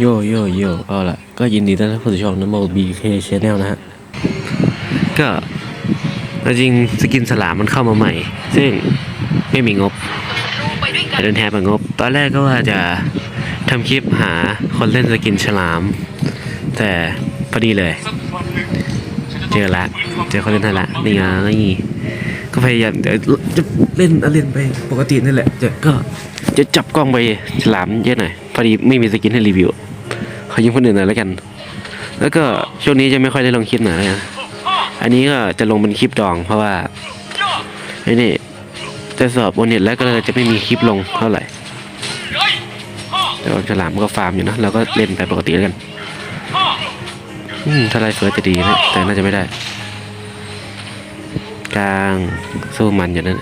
โยโยโยเอาละก็ยินดีต้อนรับเข้าสู่ช่องน้ำโมบีเคชแนลนะฮะ ก็จริงสกินสลามมันเข้ามาใหม่ ซึ่งไม่มีงบแต่เดินแทนงบ ตอนแรกก็ว่าจะทำคลิปหาคนเล่นสกินฉลาม แต่พอดีเลย เจอละ เจอคนเล่นทันละนี่ไงก็พยายามเดี๋ยวจะเล่นเล่นไปปกตินี่แหละจะก็จะจับกล้องไปฉลามเยอะหน่อย พอดีไม่มีสกินให้รีวิวขอยืมคนอื่นหน่อยแล้วกัน แล้วก็ช่วงนี้จะไม่ค่อยได้ลงคลิปหน่อยแล้วกันอันนี้ก็จะลงเป็นคลิปดอง เพราะว่าไอ้นี่จะสอบโอเน็ตแล้วก็เลยจะไม่มีคลิปลงเท่าไหร่แต่ว่าฉลามก็ฟาร์มอยู่นะเราก็เล่นไปปกติแล้วกันอืมถ้าไลฟ์เฟิร์สจะดีนะแต่น่าจะไม่ได้ กลางสู้มันอยู่นั่น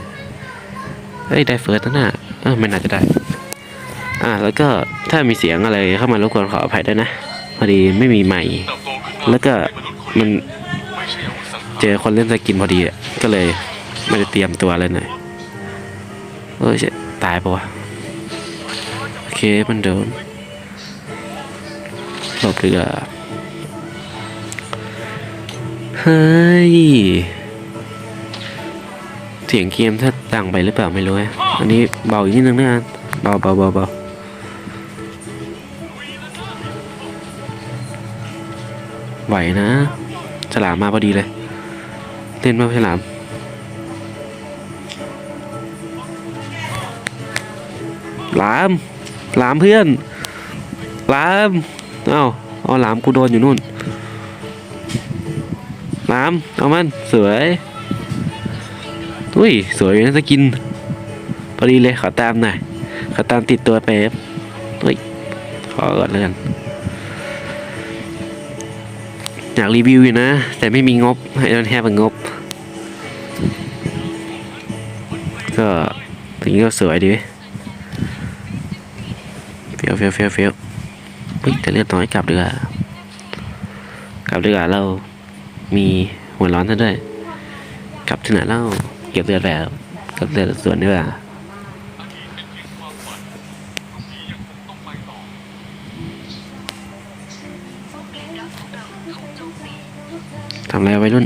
เอ้ยได้เฟิร์สนั่นน่ะเออไม่น่าจะได้ อ่าแล้วก็ถ้ามีเสียงอะไรเข้ามารบกวนขออภัยด้วยนะพอดีไม่มีไมค์แล้วก็มันเจอคนเล่นสกินพอดีก็เลยไม่ได้เตรียมตัวเลยหน่อยเอ้ยเจ๊ตายปะวะโอเคมันโดนหลบดีกว่าเฮ้ย เสียงเกมถ้าดังไปหรือเปล่าไม่รู้อะอันนี้เบาอีกนิดนึงนะเบาเบาเบาเบา ไหวนะ ฉลามมาพอดีเลย เล่นมาฉลาม หลาม หลามเพื่อน หลาม เอ้าเอาหลามกูโดนอยู่นู่นน้ำเอามัน สวยอุ้ย สวยนะสกิน พอดีเลย ขอตามหน่อย ขอตามติดตัวไปอุ้ย ขอก่อนแล้วกัน อยากรีวิวอยู่นะ แต่ไม่มีงบให้โดนแทบงบ ก็ถึงนี้ก็สวยดีเฟี้ยวเฟี้ยวเฟี้ยวเฟี้ยวเฮ้ยแต่เลือดน้อยกลับดีกว่ากลับดีกว่าเรามีหัวร้อนซะด้วย กลับที่ไหนเล่าเก็บเลือดแล้วเก็บเลือดส่วนดีกว่าำไรไว้รุ่น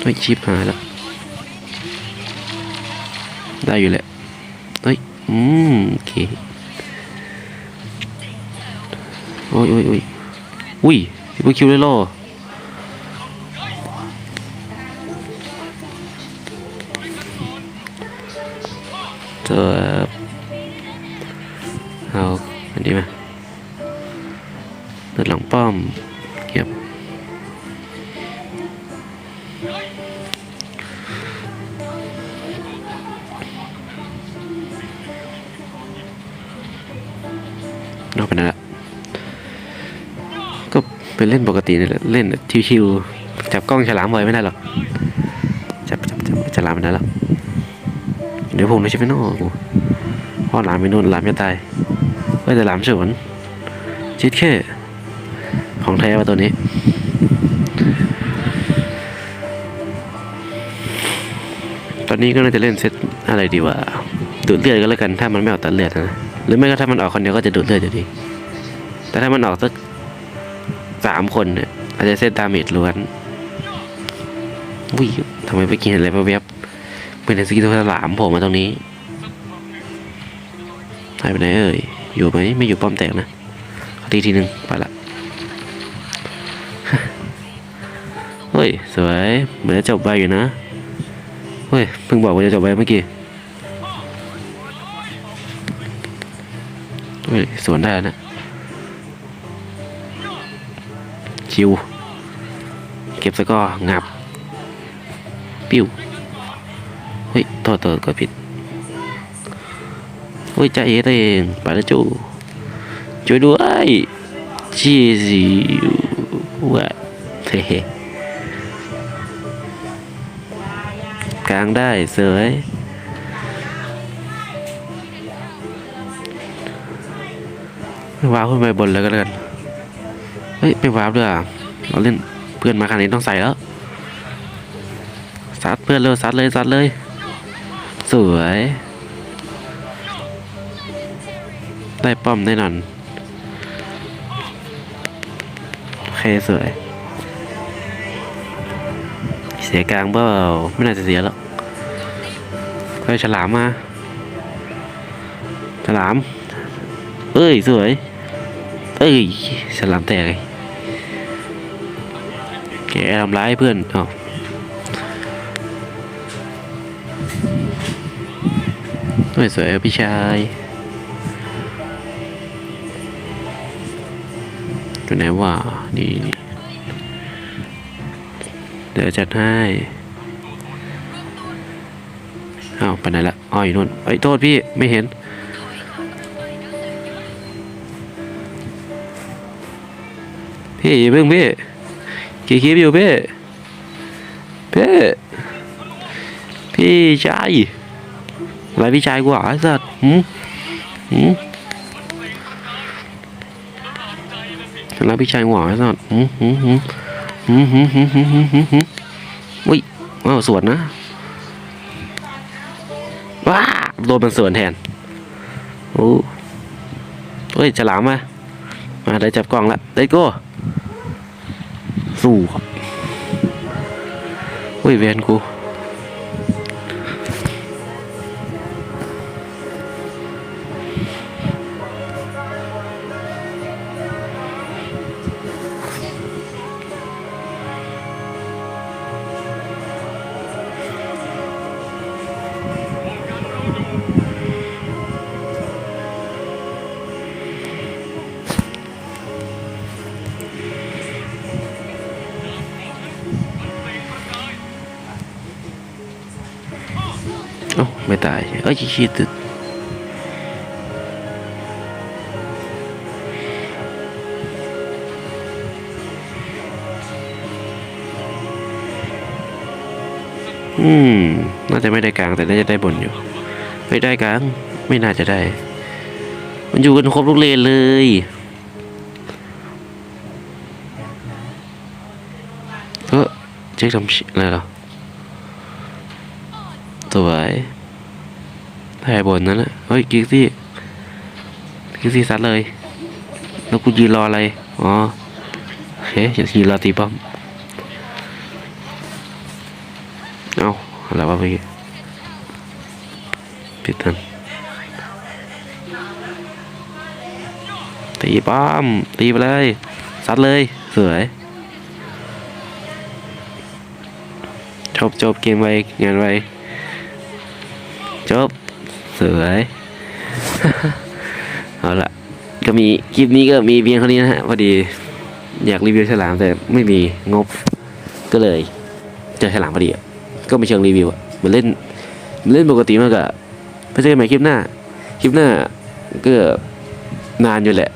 เฮ้ยชิปหายแล้ว ได้อยู่แหละ เฮ้ย อืม โอเค โอ้ยโอ้ยโอ้ยอุ้ยซิปเปอร์คิวเลยโลเจอเอาอันนี้มาเปิดหลังป้อม เก็บนอกไปนั่นละก็ไปเล่นปกตินี่แหละเล่นชิวๆจับกล้องฉลามไว้ไม่ได้หรอกจับจับจับฉลามไม่ได้หรอกเดี๋ยวผมไม่ใช่ไปนอกพ่อหลามไปนู่นหลามจะตายเฮ้ยแต่หลามสวนชิดแค่ ของแท้ว่าตัวนี้ ตอนนี้ก็น่าจะเล่นเซตอะไรดีวะดูดเลือดก็แล้วกันถ้ามันไม่ออกตัดเลือดนะหรือไม่ก็ถ้ามันออกคนเดียวก็จะดูดเลือดอยู่ดี แต่ถ้ามันออกสักสามคนเนี่ยอาจจะเซตดาเมจล้วนวิ่งทำไมไปกินอะไรแวบๆเป็นสกิลตัวหลามผล่มาตรงนี้หายไปไหนเอ่ย อยู่ไหมไม่อยู่ป้อมแตกนะทีทีหนึ่งไปละ เฮ้ย สวยเหมือนจะจบไปอยู่นะ เฮ้ย เพิ่งบอกว่าจะจบไปเมื่อกี้เฮ้ย สวนได้นะ ชิว เก็บสกอร์งับ ปิ้ว เฮ้ยโทษโทษกดผิด เฮ้ยใจเอตัวเองไปแล้วจูช่วยด้วยชีสิว กลางได้เสยว้าวขึ้นไปบนเลยก็แล้วกัน เฮ้ย ไม่ว้าวด้วยอะเราเล่นเพื่อนมาขนาดนี้ต้องใส่แล้ว ซัดเพื่อนเร็วซัดเลยซัดเลย สวย ได้ป้อมแน่นอน เคสวย เสียกลางเปล่าไม่น่าจะเสียแล้วไปฉลามมา ฉลาม เอ้ย สวย เอ้ย ฉลามแตกเลยแกทำร้ายเพื่อนอ้าเฮ้ยสวยพี่ชาย อยู่ไหนวะนี่เดี๋ยวจัดให้อ้าวไปไหนละอ๋อยนู่นไอ้โทษพี่ไม่เห็น พี่อย่าเพิ่งพี่กี่คลิปอยู่พี่พี่พี่ชายอะไรพี่ชายกูเหรอไอ้สัตว์หืมหืม อะไรพี่ชายกูเหรอไอ้สัตว์หืมหืมหืมหืมหืมหืมหืมหืมหืมหืมอุ้ยว้าวสวนนะว้าโดนมันสวนแทนโอ้เฮ้ยฉลามมามาได้จับกล้องแล้วได้โก้สู้ครับเฮ้ยแวนกู ไม่ตาย เอ้ยชี้ตึกอืม น่าจะไม่ได้กลางแต่น่าจะได้บนอยู่ ไม่ได้กลาง ไม่น่าจะได้ มันอยู่กันครบทุกเลนเลย เออเช็คทำอะไรหรอสวยแผ่ บนนั้นนะเฮ้ยกิกซี่กิกซี่ซัดเลย แล้วกูยืนรออะไร อ๋อโอเคจะยืนรอตีป้อม เอาอะไรวะพี่ผิดทันตีป้อม ตีไปเลย ซัดเลย สวยจบจบเกมไวงานไวจบ สวย เอาละก็มีคลิปนี้ก็มีเพียงเท่านี้นะฮะพอดี อยากรีวิวฉลามแต่ไม่มีงบก็เลย เจอฉลามพอดีก็ไม่เชิงรีวิวเหมือนเล่นเหมือนเล่นปกติมากอะไปเจอกันใหม่คลิปหน้า คลิปหน้าก็นานอยู่แหละ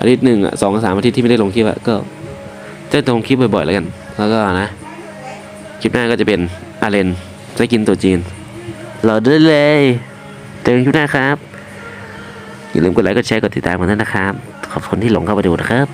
อาทิตย์หนึ่งอะสองสามอาทิตย์ที่ไม่ได้ลงคลิปอะก็จะลงคลิปบ่อยๆแล้วกัน แล้วก็นะ คลิปหน้าก็จะเป็นอาเลนจะกินตัวจีนรอด้วยเลย เจอกันคลิปหน้าครับ อย่าลืมกดไลค์กดแชร์กดติดตามกันด้วยนะครับ ขอบคุณที่หลงเข้ามาดูนะครับ